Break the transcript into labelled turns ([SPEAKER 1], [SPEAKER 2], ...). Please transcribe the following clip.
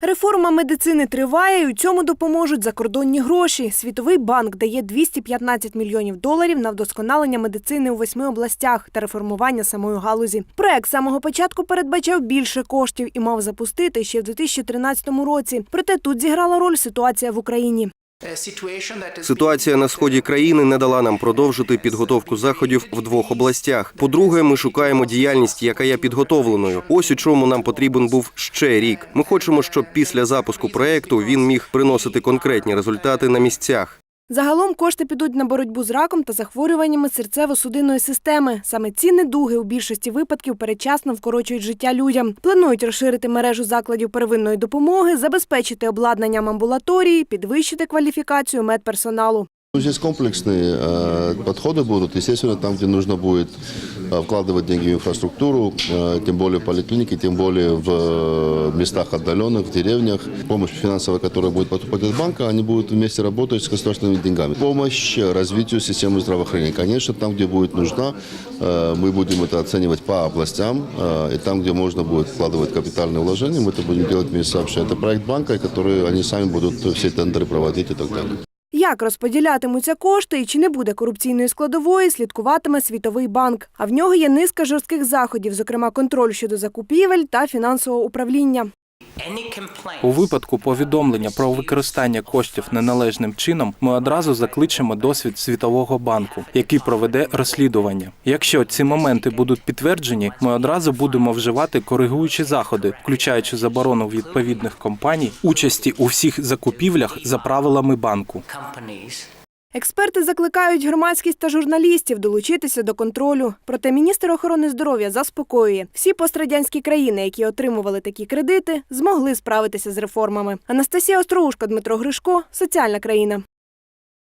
[SPEAKER 1] Реформа медицини триває, і у цьому допоможуть закордонні гроші. Світовий банк дає 215 мільйонів доларів на вдосконалення медицини у восьми областях та реформування самої галузі. Проект самого початку передбачав більше коштів і мав запустити ще в 2013 році. Проте тут зіграла роль ситуація в Україні.
[SPEAKER 2] Ситуація на сході країни не дала нам продовжити підготовку заходів в двох областях. По-друге, ми шукаємо діяльність, яка є підготовленою. Ось у чому нам потрібен був ще рік. Ми хочемо, щоб після запуску проекту він міг приносити конкретні результати на місцях.
[SPEAKER 1] Загалом кошти підуть на боротьбу з раком та захворюваннями серцево-судинної системи. Саме ці недуги у більшості випадків передчасно вкорочують життя людям. Планують розширити мережу закладів первинної допомоги, забезпечити обладнанням амбулаторії, підвищити кваліфікацію медперсоналу.
[SPEAKER 3] Ну, Здесь комплексные э, подходы будут. Естественно, там, где нужно будет э, вкладывать деньги в инфраструктуру, э, тем более в поликлинике, тем более в местах отдаленных, в деревнях. Помощь финансовая, которая будет поступать из банка, они будут вместе работать с государственными деньгами. Помощь развитию системы здравоохранения. Конечно, там, где будет нужна, мы будем это оценивать по областям. И там, где можно будет вкладывать капитальные вложения, мы это будем делать вместе сообща. Это проект банка, который они сами будут все тендеры проводить и так далее.
[SPEAKER 1] Як розподілятимуться кошти і чи не буде корупційної складової, слідкуватиме Світовий банк. А в нього є низка жорстких заходів, зокрема контроль щодо закупівель та фінансового управління.
[SPEAKER 4] У випадку повідомлення про використання коштів неналежним чином ми одразу закличемо досвід Світового банку, який проведе розслідування. Якщо ці моменти будуть підтверджені, ми одразу будемо вживати коригуючі заходи, включаючи заборону відповідних компаній участі у всіх закупівлях за правилами банку.
[SPEAKER 1] Експерти закликають громадськість та журналістів долучитися до контролю. Проте міністр охорони здоров'я заспокоює, всі пострадянські країни, які отримували такі кредити, змогли справитися з реформами. Анастасія Остроушко, Дмитро Гришко, соціальна країна.